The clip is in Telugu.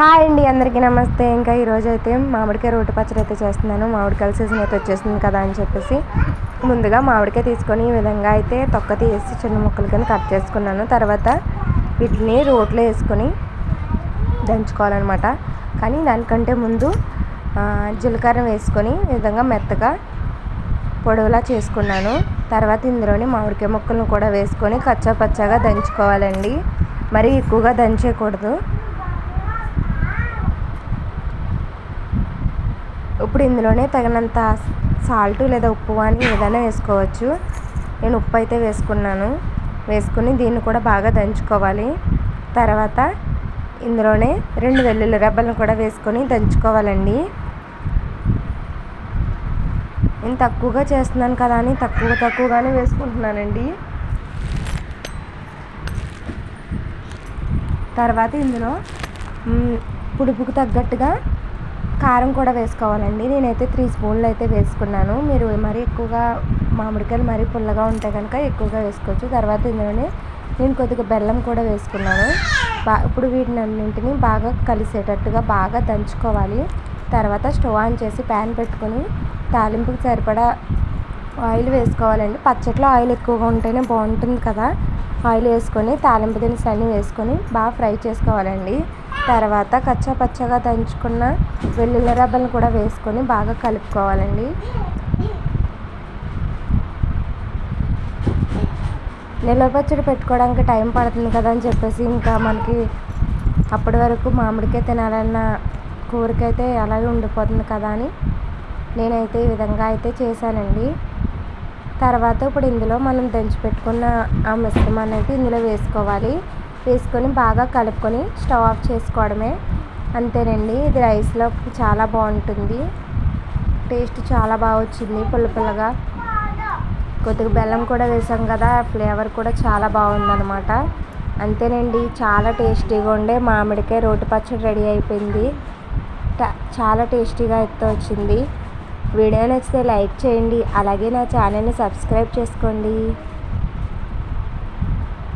హాయ్ అండి అందరికీ నమస్తే. ఇంకా ఈరోజు అయితే మామిడికాయ రోటి పచ్చడి అయితే చేస్తున్నాను. మామిడికాయల సీజన్ అయితే వచ్చేసింది కదా అని చెప్పేసి ముందుగా మామిడికాయ తీసుకొని ఈ విధంగా అయితే తొక్క తీసి చిన్న ముక్కలు కింద కట్ చేసుకున్నాను. తర్వాత వీటిని రోట్లో వేసుకొని దంచుకోవాలన్నమాట. కానీ దానికంటే ముందు జీలకర్ర వేసుకొని ఈ విధంగా మెత్తగా పొడవులా చేసుకున్నాను. తర్వాత ఇందులోని మామిడికాయ ముక్కలను కూడా వేసుకొని కచ్చా పచ్చగా దంచుకోవాలండి. మరీ ఎక్కువగా దంచేయకూడదు. ఇప్పుడు ఇందులోనే తగినంత సాల్ట్ లేదా ఉప్పు అని ఏదైనా వేసుకోవచ్చు. నేను ఉప్పు అయితే వేసుకున్నాను. వేసుకుని దీన్ని కూడా బాగా దంచుకోవాలి. తర్వాత ఇందులోనే రెండు వెల్లుల్లి రెబ్బలను కూడా వేసుకొని దంచుకోవాలండి. నేను తక్కువగా చేస్తున్నాను కదా అని తక్కువ తక్కువగానే వేసుకుంటున్నానండి. తర్వాత ఇందులో పుడుపుకు తగ్గట్టుగా కారం కూడా వేసుకోవాలండి. నేనైతే త్రీ స్పూన్లు అయితే వేసుకున్నాను. మీరు మరీ ఎక్కువగా మామిడికాయలు మరీ పుల్లగా ఉంటే కనుక ఎక్కువగా వేసుకోవచ్చు. తర్వాత ఇందులోనే నేను కొద్దిగా బెల్లం కూడా వేసుకున్నాను. బా ఇప్పుడు వీటిని అన్నింటినీ బాగా కలిసేటట్టుగా బాగా దంచుకోవాలి. తర్వాత స్టవ్ ఆన్ చేసి ప్యాన్ పెట్టుకొని తాలింపుకి సరిపడా ఆయిల్ వేసుకోవాలండి. పచ్చట్లో ఆయిల్ ఎక్కువగా ఉంటేనే బాగుంటుంది కదా. ఆయిల్ వేసుకొని తాలింపు దినుసులు అన్నీ వేసుకొని బాగా ఫ్రై చేసుకోవాలండి. తర్వాత కచ్చా పచ్చగా దంచుకున్న వెల్లుల్లి రబ్బలను కూడా వేసుకొని బాగా కలుపుకోవాలండి. నిల్వ పచ్చడి పెట్టుకోవడానికి టైం పడుతుంది కదా అని చెప్పేసి ఇంకా మనకి అప్పటి వరకు మామిడికాయ తినాలన్న కూరకైతే అలాగే ఉండిపోతుంది కదా అని నేనైతే ఈ విధంగా అయితే చేశానండి. తర్వాత ఇప్పుడు ఇందులో మనం దంచి పెట్టుకున్న ఆ మిశ్రమాన్ని అయితే ఇందులో వేసుకోవాలి. వేసుకొని బాగా కలుపుకొని స్టవ్ ఆఫ్ చేసుకోవడమే. అంతేనండి ఇది రైస్లో చాలా బాగుంటుంది. టేస్ట్ చాలా బాగా వచ్చింది పుల్ల పుల్లగా. కొద్దిగా బెల్లం కూడా వేసాం కదా ఫ్లేవర్ కూడా చాలా బాగుందన్నమాట. అంతేనండి చాలా టేస్టీగా ఉండే మామిడికాయ రోటి పచ్చడి రెడీ అయిపోయింది. చాలా టేస్టీగా అయితే వచ్చింది. వీడియో నచ్చితే లైక్ చేయండి అలాగే నా ఛానల్ని సబ్స్క్రైబ్ చేసుకోండి.